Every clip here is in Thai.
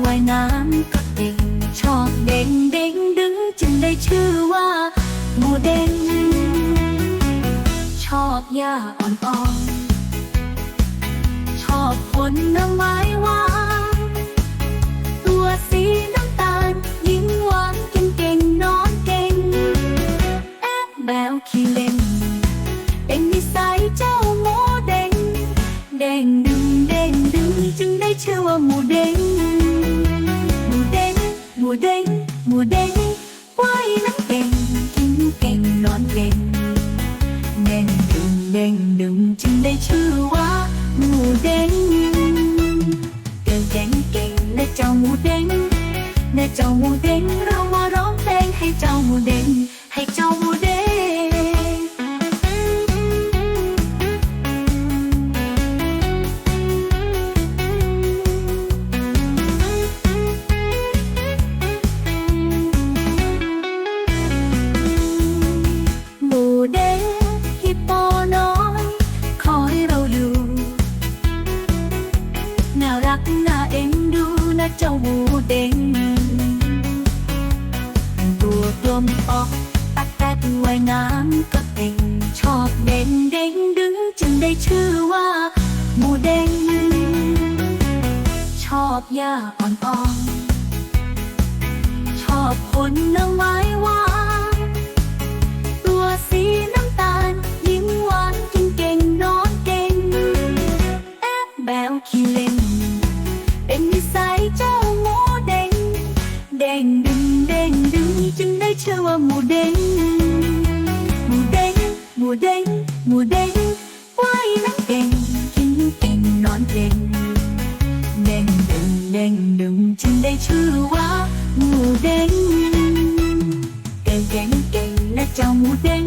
ไว้งามกอดเด่ง ชอบเด้งเด้งดึงจึงได้ชื่อว่าหมูเด้ง ชอบหญ้าอ่อนๆ ชอบผลไม้หวานตัวสีน้ำตาล ยิ้มหวานกินเก่งนอนเก่ง แอบแบวขี้เล่นเป็นนิสัยเจ้าหมูเด้งเด้งดึงเด้งดึงจึงได้ชื่อว่าหมูเด้งหมูเด้ง หมูเด้งหมูเด้งว่ายน้ำเก่งกินเก่งนอนเก่งเด้งดึงเด้งดึงจึงได้ชื่อว่าหมูเด้งเก่งเก่งเก่งนะเจ้าหมูเด้งนะเจ้าหมูเด้งเรามาร้องเพลงให้เจ้าหมูเด้งให้เจ้า เอ็นดูนะเจ้าหมูเด้งตัวกลมออกตักแต่ว่ายน้ำก็เก่งชอบเด้งเด้งดึงจึงได้ชื่อว่า หมูเด้งชอบหญ้าอ่อนๆชอบผลไม้หวานตัวสีน้ำตาล ยิ้มหวานกินเก่งนอนเก่งแอบแบวขี้เล่น เป็นนิสัยเจ้าหมูเด้งเด้งดึงเด้งดึงจึงได้ชื่อว่าหมูเด้งหมูเด้งหมูเด้งหมูเด้งว่ายน้ำเก่งกินเก่งนอนเก่งเด้งดึงเด้งดึงจึงได้ชื่อว่าหมูเด้งเก่งเก่งเก่งนะเจ้าหมูเด้ง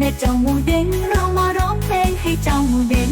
นะเจ้าหมูเด้งเรามาร้องเพลงให้เจ้าหมูเด้ง